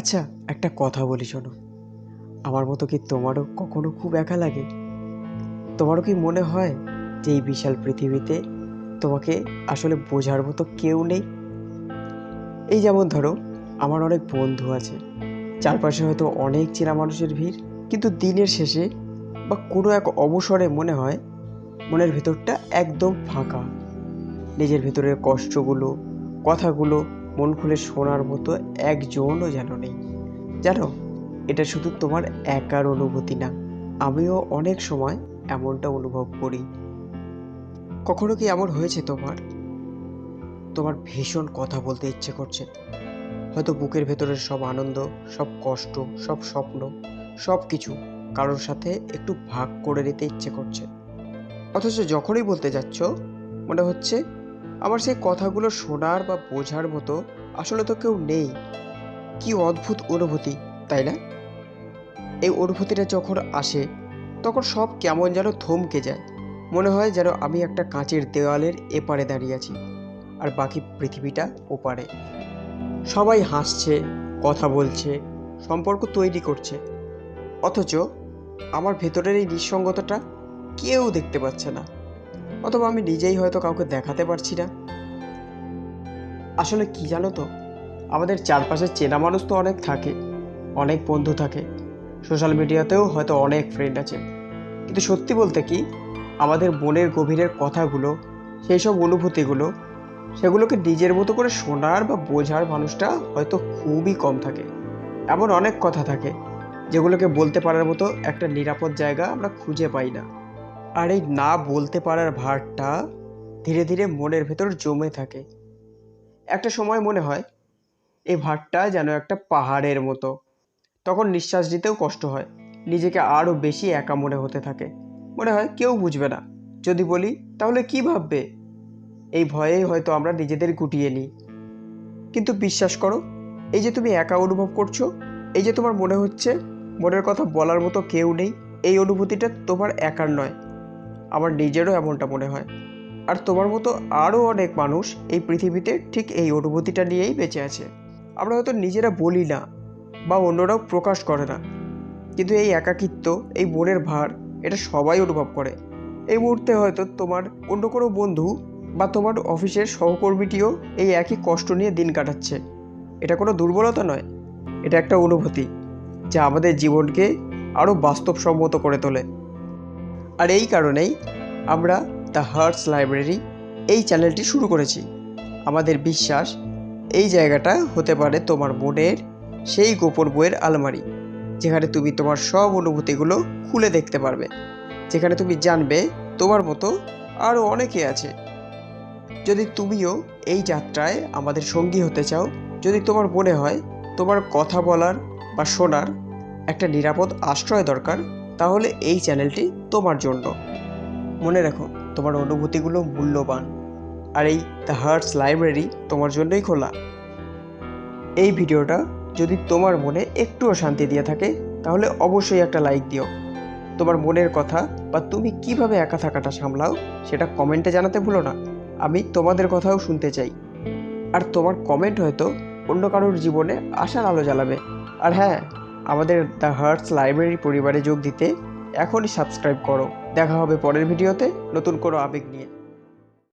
আচ্ছা একটা কথা বলি শোনো। আমার মতো কি তোমারও কখনো খুব একা লাগে? তোমারও কি মনে হয় যে এই বিশাল পৃথিবীতে তোমাকে আসলে বোঝার মতো কেউ নেই? এই যেমন ধরো, আমার অনেক বন্ধু আছে। চারপাশে হয়তো অনেক চেনা মানুষের ভিড়, কিন্তু দিনের শেষে বা কোনো এক অবসরে মনে হয় মনের ভেতরটা একদম ফাঁকা। নিজের ভেতরের কষ্টগুলো, কথাগুলো মন খুলে শোনার মতো একজনও যেন নেই। জানো, এটা শুধু তোমার একার অনুভূতি না, আমিও অনেক সময় এমনটা অনুভব করি। কখনো কি এমন হয়েছে তোমার? তোমার ভীষণ কথা বলতে ইচ্ছে করছে। হয়তো বুকের ভেতরের সব আনন্দ, সব কষ্ট, সব স্বপ্ন সব কিছু কারোর সাথে একটু ভাগ করে নিতে ইচ্ছে করছে। অথচ যখনই বলতে যাচ্ছ, মনে হচ্ছে আমার সেই কথাগুলো শোনার বা বোঝার মতো আসলে তো কেউ নেই। কি অদ্ভুত অনুভূতি, তাই না? এই অনুভূতিটা যখন আসে, তখন সব কেমন যেন থমকে যায়। মনে হয় যেন আমি একটা কাঁচের দেওয়ালের এপারে দাঁড়িয়ে আছি, আর বাকি পৃথিবীটা ওপারে। সবাই হাসছে, কথা বলছে, সম্পর্ক তৈরি করছে। অথচ আমার ভেতরের এই নিঃসঙ্গতাটা কেউ দেখতে পাচ্ছে না। অথবা আমি নিজেই হয়তো কাউকে দেখাতে পারছি না। আসলে কি জানো তো? আমাদের চারপাশে চেনা মানুষ তো অনেক থাকে, অনেক বন্ধু থাকে। সোশ্যাল মিডিয়াতেও হয়তো অনেক ফ্রেন্ড আছে। কিন্তু সত্যি বলতে কি, আমাদের মনের গভীরের কথাগুলো সেই সব অনুভূতিগুলো, সেগুলোকে নিজের মতো করে শোনার বা বোঝার মানুষটা হয়তো খুবই কম থাকে। এমন অনেক কথা থাকে, যেগুলোকে বলতে পারার মতো একটা নিরাপদ জায়গা আমরা খুঁজে পাই না। আর এই না বলতে পারার ভারটা ধীরে ধীরে মনের ভেতর জমে থাকে। একটা সময় মনে হয় এই ভারটা যেন একটা পাহাড়ের মতো। তখন নিঃশ্বাস নিতেও কষ্ট হয়। নিজেকে আরও বেশি একা মনে হতে থাকে। মনে হয় কেউ বুঝবে না। যদি বলি, তাহলে কি ভাববে? এই ভয়েই হয়তো আমরা নিজেদের গুটিয়ে নিই। কিন্তু বিশ্বাস করো, এই যে তুমি একা অনুভব করছ, এই যে তোমার মনে হচ্ছে মনের কথা বলার মতো কেউ নেই, এই অনুভূতিটা তোমার একার নয়। আমার নিজেরও এমনটা মনে হয়। আর তোমার মতো আরও অনেক মানুষ এই পৃথিবীতে ঠিক এই অনুভূতিটা নিয়েই বেঁচে আছে। আমরা হয়তো নিজেরা বলি না বা অন্যরাও প্রকাশ করে না। কিন্তু এই একাকিত্ব, এই মনের ভার, এটা সবাই অনুভব করে। এই মুহূর্তে হয়তো তোমার অন্য কোনো বন্ধু বা তোমার অফিসের সহকর্মীটিও এই একই কষ্ট নিয়ে দিন কাটাচ্ছে। এটা কোনো দুর্বলতা নয়, এটা একটা অনুভূতি যা আমাদের জীবনকে আরও বাস্তবসম্মত করে তোলে। আর এই কারণেই আমরা দ্য হার্টস লাইব্রেরি এই চ্যানেলটি শুরু করেছি। আমাদের বিশ্বাস, এই জায়গাটা হতে পারে তোমার মনের সেই গোপন বইয়ের আলমারি, যেখানে তুমি তোমার সব অনুভূতিগুলো খুলে দেখতে পারবে, যেখানে তুমি জানবে তোমার মতো আরও অনেকে আছে। যদি তুমিও এই যাত্রায় আমাদের সঙ্গী হতে চাও, যদি তোমার মনে হয় তোমার কথা বলার বা শোনার একটা নিরাপদ আশ্রয় দরকার, তাহলে এই চ্যানেলটি তোমার জন্য। মনে রাখো তোমার অনুভূতিগুলো মূল্যবান। আর এই দ্য হার্টস লাইব্রেরি তোমার জন্যই খোলা। এই ভিডিওটা যদি তোমার মনে একটুও শান্তি দিয়ে থাকে, তাহলে অবশ্যই একটা লাইক দিও। তোমার মনের কথা বা তুমি কীভাবে একা থাকাটা সামলাও, সেটা কমেন্টে জানাতে ভুলো না। আমি তোমাদের কথাও শুনতে চাই। আর তোমার কমেন্ট হয়তো অন্য কারোর জীবনে আশার আলো জ্বালাবে। আর হ্যাঁ আমাদের দ্য হার্টস লাইব্রেরি পরিবারে যোগ দিতে এখনই সাবস্ক্রাইব করো। দেখা হবে পরের ভিডিওতে। নতুন কোনো আবেগ নিয়ে।